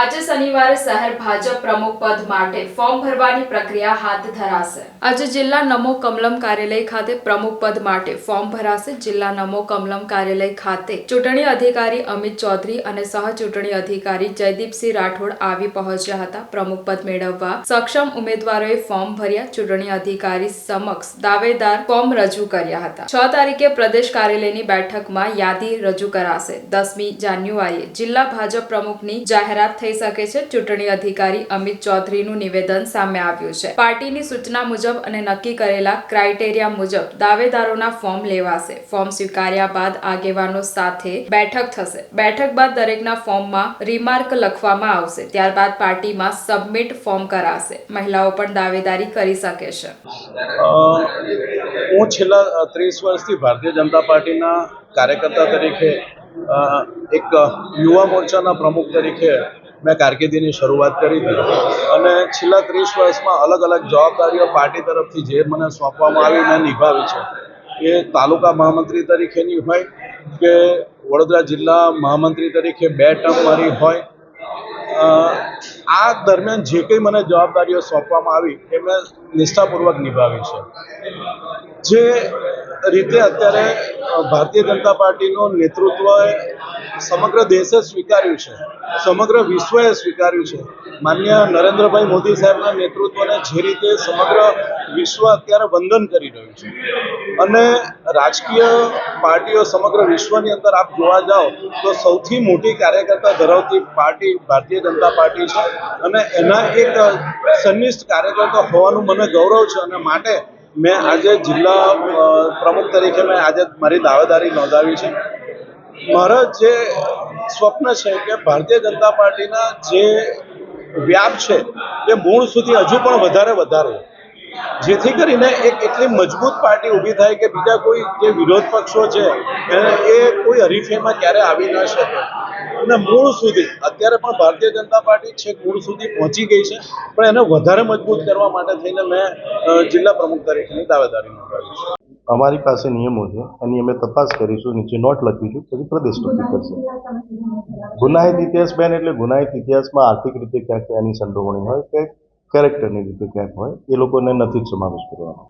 આજે શનિવારે શહેર ભાજપ પ્રમુખ પદ માટે ફોર્મ ભરવાની પ્રક્રિયા હાથ ધરાશે. આજે જિલ્લા નમો કમલમ કાર્યાલય ખાતે પ્રમુખ પદ માટે ફોર્મ ભરાશે. જિલ્લા નમો કમલમ કાર્યાલય ખાતે ચૂંટણી અધિકારી અમિત ચૌધરી અને સહ ચૂંટણી અધિકારી જયદીપસિંહ રાઠોડ આવી પહોંચ્યા હતા. પ્રમુખ પદ મેળવવા સક્ષમ ઉમેદવારોએ ફોર્મ ભર્યા. ચૂંટણી અધિકારી સમક્ષ દાવેદાર ફોર્મ રજૂ કર્યા હતા. છ તારીખે પ્રદેશ કાર્યાલયની બેઠકમાં યાદી રજૂ કરાશે. દસમી જાન્યુઆરીએ જિલ્લા ભાજપ પ્રમુખની જાહેરાત થઈ શકે છે, ચૂંટણી અધિકારી અમિત ચૌધરીનું નિવેદન સામે આવ્યું છે. પાર્ટીની સૂચના મુજબ અને નક્કી કરેલા ક્રાઇટેરિયા મુજબ દાવેદારોના ફોર્મ લેવાશે. ફોર્મ સ્વીકાર્યા બાદ આગેવાનો સાથે બેઠક થશે. બેઠક બાદ દરેકના ફોર્મમાં રિમાર્ક લખવામાં આવશે. ત્યારબાદ પાર્ટીમાં સબમિટ ફોર્મ કરાશે. મહિલાઓ પણ દાવેદારી કરી શકે છે. હું છેલ્લા ત્રીસ વર્ષથી ભારતીય જનતા પાર્ટીના કાર્યકર્તા તરીકે એક યુવા મોરચાના પ્રમુખ તરીકે મેં કારકિર્દીની શરૂઆત કરી હતી અને છેલ્લા ત્રીસ વર્ષમાં અલગ અલગ જવાબદારીઓ પાર્ટી તરફથી જે મને સોંપવામાં આવી, મેં નિભાવી છે. એ તાલુકા મહામંત્રી તરીકેની હોય કે વડોદરા જિલ્લા મહામંત્રી તરીકે બે ટર્મ મારી હોય આ દરમિયાન જે કંઈ મને જવાબદારીઓ સોંપવામાં આવી એ મેં નિષ્ઠાપૂર્વક નિભાવી છે. જે રીતે અત્યારે ભારતીય જનતા પાર્ટીનું નેતૃત્વએ સમગ્ર દેશે સ્વીકાર્યું છે. સમગ્ર વિશ્વએ સ્વીકાર્યું છે. માન્ય નરેન્દ્રભાઈ મોદી સાહેબના નેતૃત્વને જે રીતે સમગ્ર વિશ્વ અત્યારે વંદન કરી રહ્યું છે. અને રાજકીય પાર્ટીઓ સમગ્ર વિશ્વની અંદર આપ જોવા જાઓ, તો સૌથી મોટી કાર્યકર્તા ધરાવતી પાર્ટી ભારતીય જનતા પાર્ટી છે. અને એના એક સન્નિષ્ઠ કાર્યકર્તા હોવાનું મને ગૌરવ છે અને માટે મેં આજે જિલ્લા પ્રમુખ તરીકે મેં આજે મારી દાવેદારી નોંધાવી છે. મારા જે સ્વપ્ન છે કે ભારતીય જનતા પાર્ટીના જે વ્યાપ છે, એ મૂળ સુધી હજુ પણ વધારે વધારે. જેથી કરીને એક એટલી મજબૂત પાર્ટી ઊભી થાય કે બીજા કોઈ જે વિરોધ પક્ષો છે એ કોઈ હરીફેમાં ક્યારે આવી ન શકે. અને મૂળ સુધી, અત્યારે પણ ભારતીય જનતા પાર્ટી છેક મૂળ સુધી પહોંચી ગઈ છે, પણ એને વધારે મજબૂત કરવા માટે થઈને મેં જિલ્લા પ્રમુખ તરીકેની દાવેદારી નોંધાવી છે. અમારી પાસે નિયમો છે, એની અમે તપાસ કરીશું, નીચે નોટ લખીશું, પછી પ્રદેશ નક્કી કરશે. ગુનાહિત ઇતિહાસ બેન એટલે ગુનાહિત ઇતિહાસમાં આર્થિક રીતે ક્યાંક એની સંડોવણી હોય કે કેરેક્ટરની રીતે ક્યાંક હોય, એ લોકોને નથી જ સમાવેશ કરવાનો.